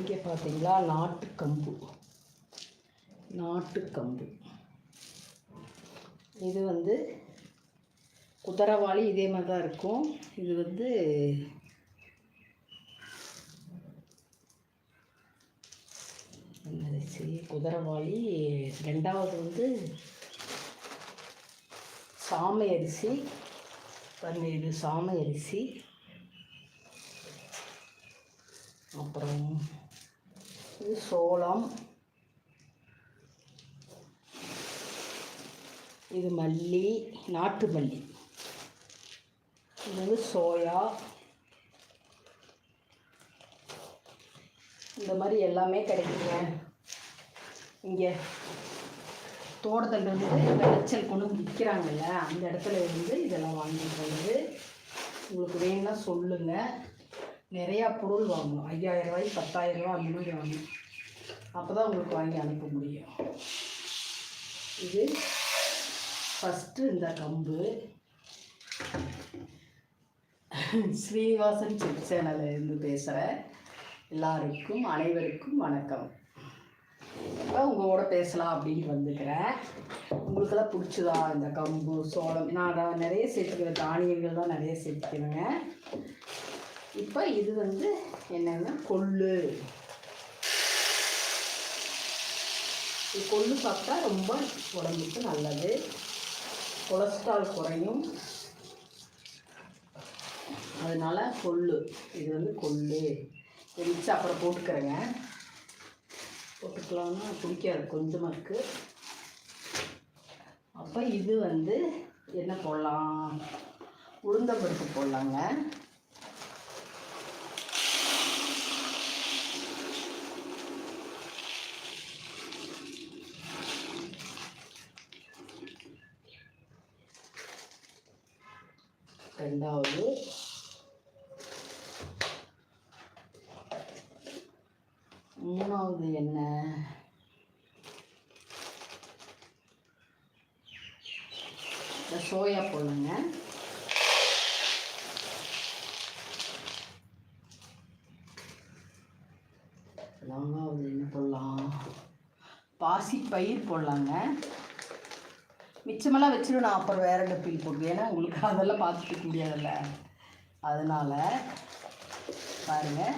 இங்கே பார்த்தீங்களா? நாட்டு கம்பு நாட்டு கம்பு இது வந்து குதிரவாளி இதே மாதிரி தான் இருக்கும். இது வந்து சரி அரிசி குதிரவாளி ரெண்டாவது வந்து சாமை அரிசி. பாருங்க இது சாமை அரிசி. அப்புறம் இது சோளம். இது மல்லி நாட்டு மல்லி. இது வந்து சோயா. இந்த மாதிரி எல்லாமே கிடைக்குங்க. இங்கே தோட்டத்தில் இருந்து விளைச்சல் கொண்டு வந்து விற்கிறாங்கல்ல அந்த இடத்துல இருந்து இதெல்லாம் வாங்கிட்டு வந்து உங்களுக்கு வேணும்னா சொல்லுங்கள் நிறையா பொருள் வாங்கணும். ஐயாயிரம் ரூபாய் பத்தாயிரம் ரூபாய் அந்த மாதிரி வாங்கணும். அப்போ தான் உங்களுக்கு வாங்கி அனுப்ப முடியும். இது ஃபஸ்ட்டு இந்த கம்பு. ஸ்ரீனிவாசன் செக் சேனலில் இருந்து பேசுகிறேன் எல்லாருக்கும் அனைவருக்கும் வணக்கம். இப்போ உங்களோட பேசலாம் அப்படின்ட்டு வந்துக்கிறேன் உங்களுக்கெல்லாம் பிடிச்சதா இந்த கம்பு சோளம்? நான் அதான் நிறைய சேர்த்துக்கிறேன். தானியங்கள் தான் நிறைய சேர்த்துக்கிறேங்க. இப்போ இது வந்து என்னென்னா கொள்ளு. இது கொள்ளு சாப்பிட்டா ரொம்ப உடம்புக்கு நல்லது. கொலஸ்ட்ரால் குறையும். அதனால் கொள்ளு. இது வந்து கொள்ளு. மிச்சம் அப்புறம் போட்டுக்கிறேங்க. போட்டுக்கலாம்னா பிடிக்காது. கொஞ்சமாக இருக்குது அப்போ இது வந்து என்ன போடலாம்? உளுந்தம்பருப்பு போடலாங்க ரெண்டாவது மூணாவது என்ன? இந்த சோயா போடணுங்க நான்காவது என்ன போடலாம்? பாசி பயிர் போடலாங்க. மிச்சமெல்லாம் வச்சுட்டு நான் அப்புறம் வேற டப்பில் போடுவேன். ஏன்னா உங்களுக்கு அதெல்லாம் பார்த்துட்டு முடியாதுல்ல. அதனால் பாருங்கள்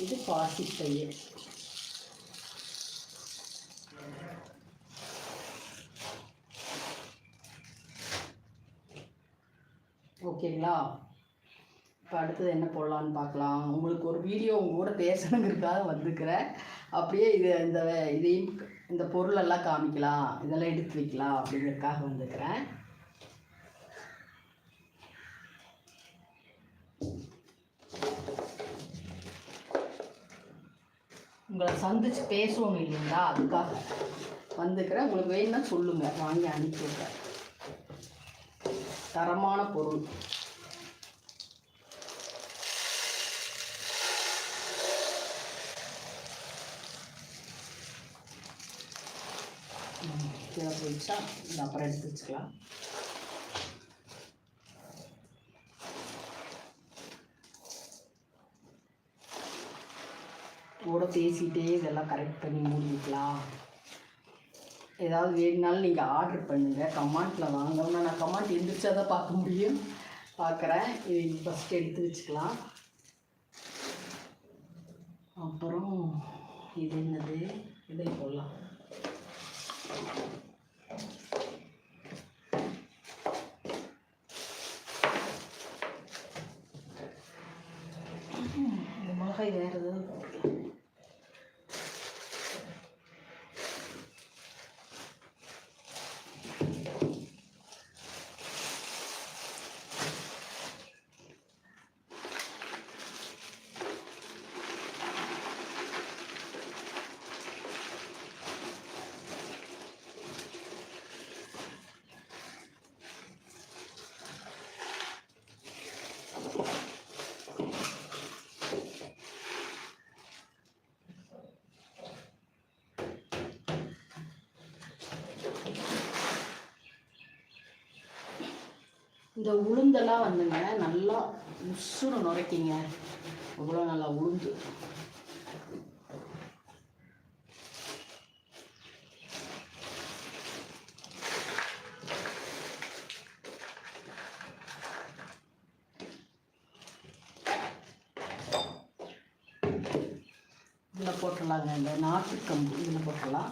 இது பாசி ஓகேங்களா? இப்போ அடுத்தது என்ன போடலான்னு பார்க்கலாம் உங்களுக்கு ஒரு வீடியோ உங்கள் கூட பேசணுங்கிறதுக்காக வந்துக்கிறேன் அப்படியே இது இந்த இதையும் இந்த பொருளெல்லாம் காமிக்கலாம். இதெல்லாம் எடுத்து வைக்கலாம் அப்படிங்கிறதுக்காக வந்துக்கிறேன் உங்களை சந்திச்சு பேசுவோம் இல்லைங்களா? அதுக்காக வந்துக்கிறேன். உங்களுக்கு வேணும்னா சொல்லுங்கள் வாங்கி அனுப்பி விட்றேன். தரமான பொருள். கீழே போயிடுச்சா? இந்த அப்புறம் எடுத்து வச்சுக்கலாம் கூட பேசிகிட்டே இதெல்லாம் கரெக்ட் பண்ணி மூடிக்கலாம் ஏதாவது வேணுனாலும் நீங்கள் ஆர்டர் பண்ணுங்கள் கமாண்டில் வாங்க. நான் கமாண்ட் எந்திரிச்சா தான் பார்க்க முடியும். பார்க்குறேன். இது ஃபஸ்ட்டு எடுத்து வச்சுக்கலாம். இந்த உளுந்தெல்லாம் வந்துங்க நல்லா உசுறு நுரைக்கிங்க. அவ்வளோ நல்லா உளுந்து. இதில் போட்டுடலாங்க இந்த நாட்டுக்கம்பு இதில் போட்டுடலாம்.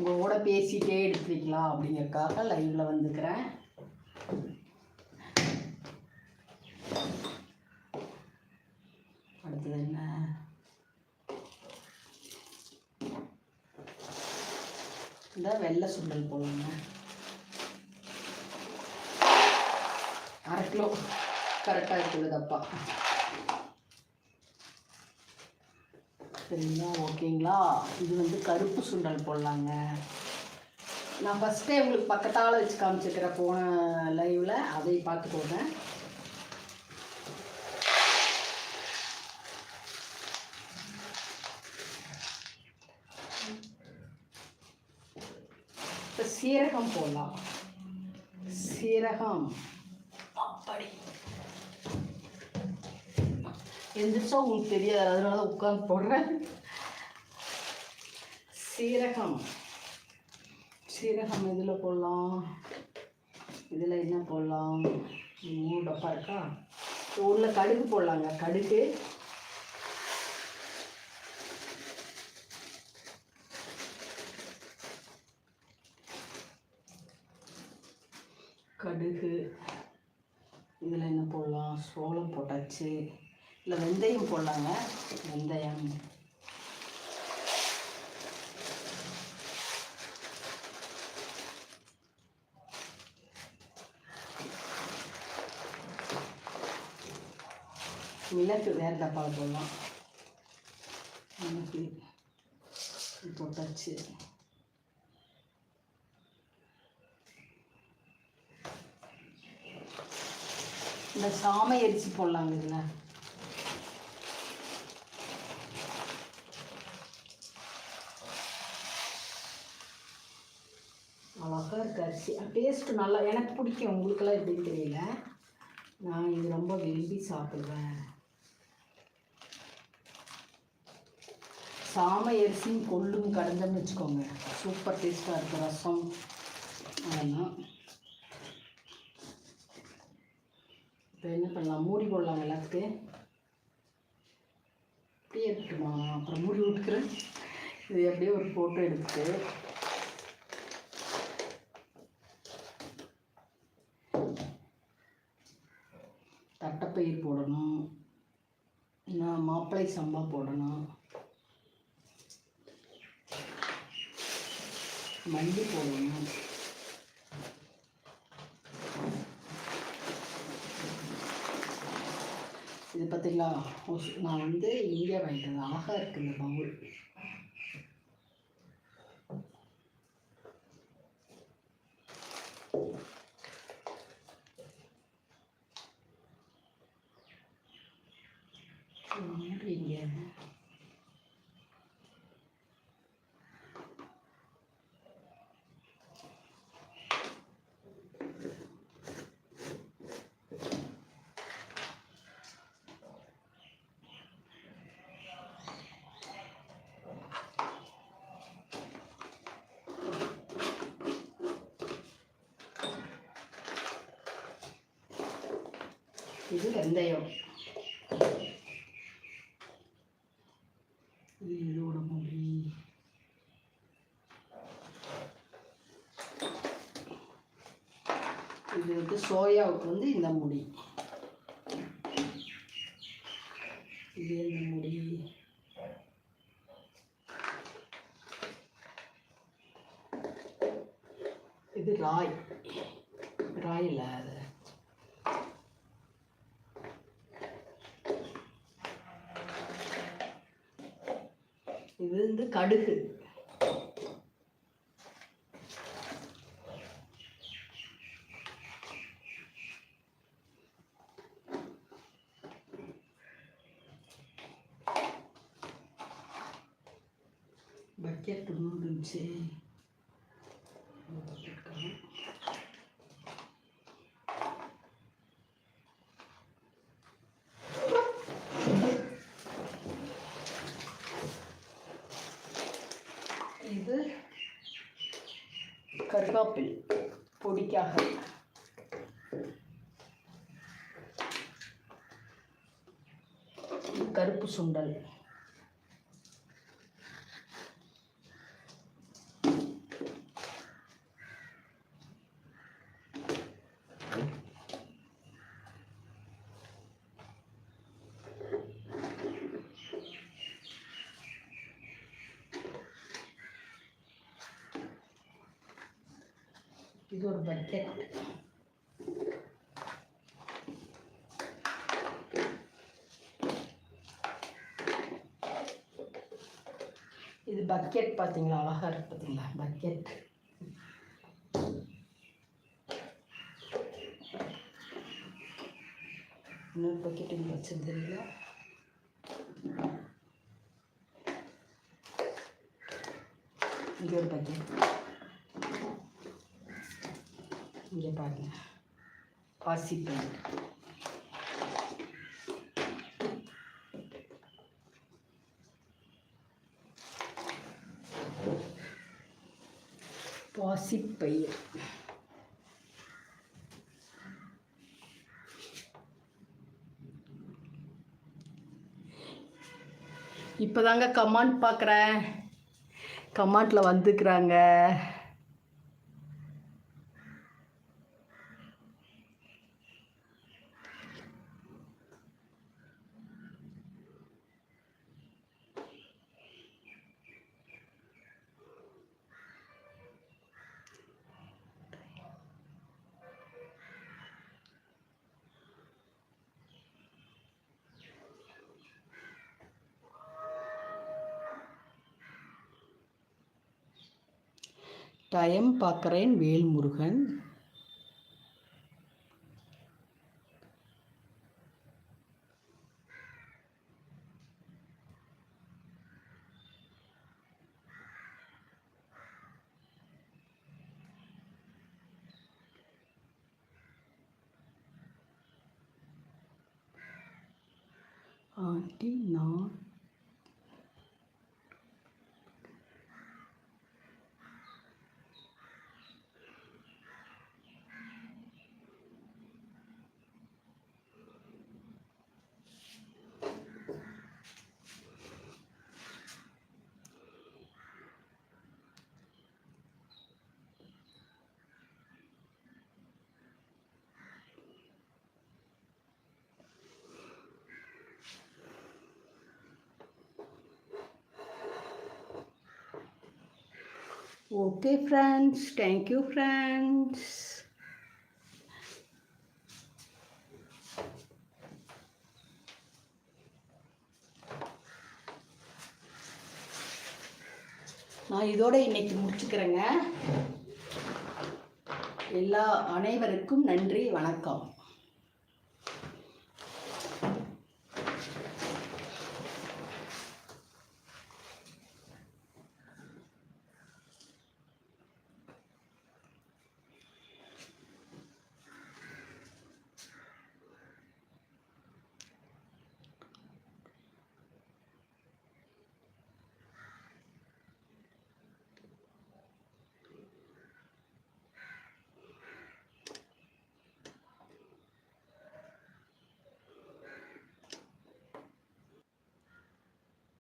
உங்கள் கூட பேசிகிட்டே எடுத்துக்கலாம் லைவில் வந்துக்கிறேன். அடுத்தது என்ன? இந்த வெள்ளை சுண்டல் போடுங்க அரை கிலோ. கரெக்டாக இருக்குது தப்பா சரிங்களா ஓகேங்களா? இது வந்து கருப்பு சுண்டல் போடலாங்க. நான் ஃபஸ்ட்டே உங்களுக்கு பக்கத்தால் வச்சு காமிச்சிருக்கிறேன் போன லைவில் அதை பார்த்துக்கோங்க இப்போ சீரகம் போடலாம். சீரகம். அப்படி எந்திரிச்சா உங்களுக்கு தெரியாது. அதனால தான் உட்காந்து போடுறேன். சீரகம். சீரகம் இதில் போடலாம்? இதில் என்ன போடலாம்? மூணு டப்பா இருக்கா? உள்ள கடுகு போடலாங்க. கடுகு. கடுகு. இதில் என்ன போடலாம்? சோளம் போட்டாச்சு. இல்லை வெந்தயம் போடலாங்க. வெந்தயம். மிளகு வேறு டப்பாவில் போடலாம். மிளகு போட்டாச்சு. இந்த சாமை எரிச்சு போடலாங்க இதில். அரிசி. டேஸ்ட்டு நல்லா எனக்கு பிடிக்கும். உங்களுக்கெல்லாம் எப்படின்னு தெரியல? நான் இது ரொம்ப விரும்பி சாப்பிடுவேன். சாமை அரிசியும் கொள்ளும் கடந்தன்னு வச்சுக்கோங்க. சூப்பர் டேஸ்ட்டாக இருக்குது ரசம். அதெல்லாம் இப்போ என்ன பண்ணலாம்? மூடி போடலாம் எல்லாத்துக்கு. அப்படியே இருக்கட்டுமா? அப்புறம் மூடி விட்டுக்கிறேன் இது அப்படியே ஒரு ஃபோட்டோ எடுத்துட்டு. பயிர் போடணும். நான் மாப்பிளை சம்பா போடணும். மல்லி போடணும். இது பார்த்தீங்களா நான் வந்து இங்கே வாங்கிட்டது. அழகாக இருக்கு இந்த பவுல். மூடுறீங்க இது வெந்தயம் இது இதோட முடி இது வந்து சோயாவுக்கு வந்து இந்த முடி. இது இந்த முடி? இது ராய். ராயில் அது. இது வந்து கடுகு பக்கெட் ஒன்று இது கருகாப்பில் பொடிக்காக. கருப்பு சுண்டல். இது ஒரு பக்கெட் இது பக்கெட் பார்த்தீங்களா அழகாக இருக்கு பார்த்தீங்களா பக்கெட் இன்னொரு பக்கெட் இங்கே வச்சது இங்கே ஒரு பக்கெட் இங்கே பாருங்க பாசிப்பை பாசிப்பயிர் இப்போதாங்க கமாண்ட் பார்க்குறேன். கமாண்டில் வந்துக்கிறாங்க. டைம் பார்க்குறேன் வேல்முருகன். ஆண்டி நான் okay friends thank you friends நான் இதோட இன்னைக்கு முடிச்சுக்கிறேங்க. எல்லா அனைவருக்கும் நன்றி வணக்கம்.